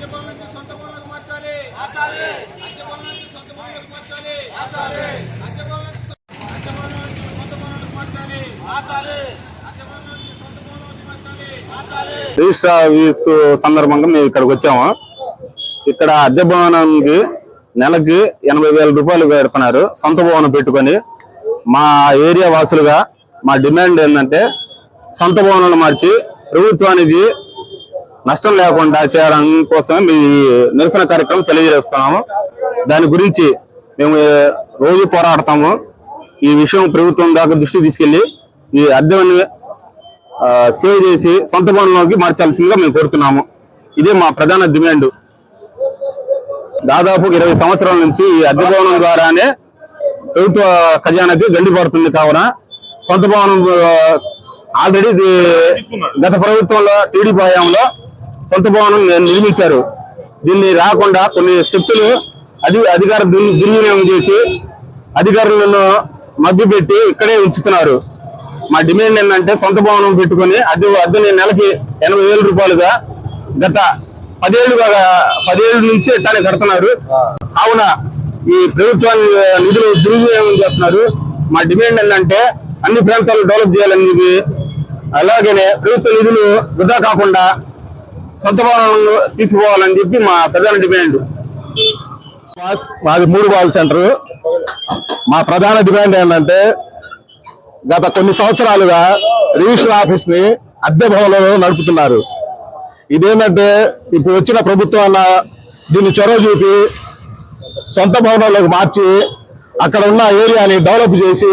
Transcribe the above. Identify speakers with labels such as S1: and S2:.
S1: అద్దె భవనం నుంచి సొంత భవనంలోకి మార్చాలి. అద్దె భవనం నుంచి సొంత భవనంలోకి మార్చాలి. అద్దె భవనం నుంచి సొ- అద్దె భవనం నుంచి సొంత భవనంలోకి మార్చాలి. అద్దె భవనం నుంచి సొంత భవనంలోకి మార్చాలి.
S2: రిజిస్టర్ ఆఫీస్ సందర్భంగా మేము ఇక్కడికి వచ్చాము. ఇక్కడ అద్దె భవనానికి నెలకి ఎనభై వేల రూపాయలు పెడుతున్నారు సొంత భవనం పెట్టుకొని మా ఏరియా వాసులుగా మా డిమాండ్ ఏంటంటే సొంత భవనాలు మార్చి ప్రభుత్వానికి నష్టం లేకుండా చేయడం కోసమే మీ నిరసన కార్యక్రమం తెలియజేస్తున్నాము. దాని గురించి మేము రోజు పోరాడతాము. ఈ విషయం ప్రభుత్వం దాకా దృష్టి తీసుకెళ్ళి ఈ అద్దెని సేవ్ చేసి సొంత భవనంలోకి మార్చాల్సిందిగా మేము కోరుతున్నాము. ఇదే మా ప్రధాన డిమాండ్. దాదాపు ఇరవై సంవత్సరాల నుంచి ఈ అద్దె భవనం ద్వారానే ప్రభుత్వ ఖజానాకి గండి పడుతుంది కావున సొంత భవనం ఆల్రెడీ గత ప్రభుత్వంలో టీడీపీ హయాంలో సొంత భవనం నిర్మించారు. దీన్ని రాకుండా కొన్ని శక్తులు అధి అధికార దుర్వినియోగం చేసి అధికారులను మభ్యపెట్టి ఇక్కడే ఉంచుతున్నారు. మా డిమాండ్ ఏంటంటే సొంత భవనం పెట్టుకొని అద్దె అద్దెని నెలకి ఎనభై వేల రూపాయలుగా గత పదేళ్ళుగా పదేళ్ళ నుంచి ఇట్లానే కడుతున్నారు. కావున ఈ ప్రభుత్వాన్ని నిధులు దుర్వినియోగం చేస్తున్నారు. మా డిమాండ్ ఏంటంటే అన్ని ప్రాంతాలు డెవలప్ చేయాలని చెప్పి అలాగనే ప్రభుత్వ నిధులు వృధా కాకుండా సొంత భవనంలో తీసుకోవాలని చెప్పి మా ప్రధాన డిమాండ్. మాది మూడు బాల్ సెంటర్. మా ప్రధాన డిమాండ్ ఏంటంటే గత కొన్ని సంవత్సరాలుగా రిజిస్టర్ ఆఫీస్ని అద్దె భవనంలో నడుపుతున్నారు. ఇదేంటంటే ఇప్పుడు వచ్చిన ప్రభుత్వం అన్న దీన్ని చొరవ చూపి సొంత భవనంలోకి మార్చి అక్కడ ఉన్న ఏరియాని డెవలప్ చేసి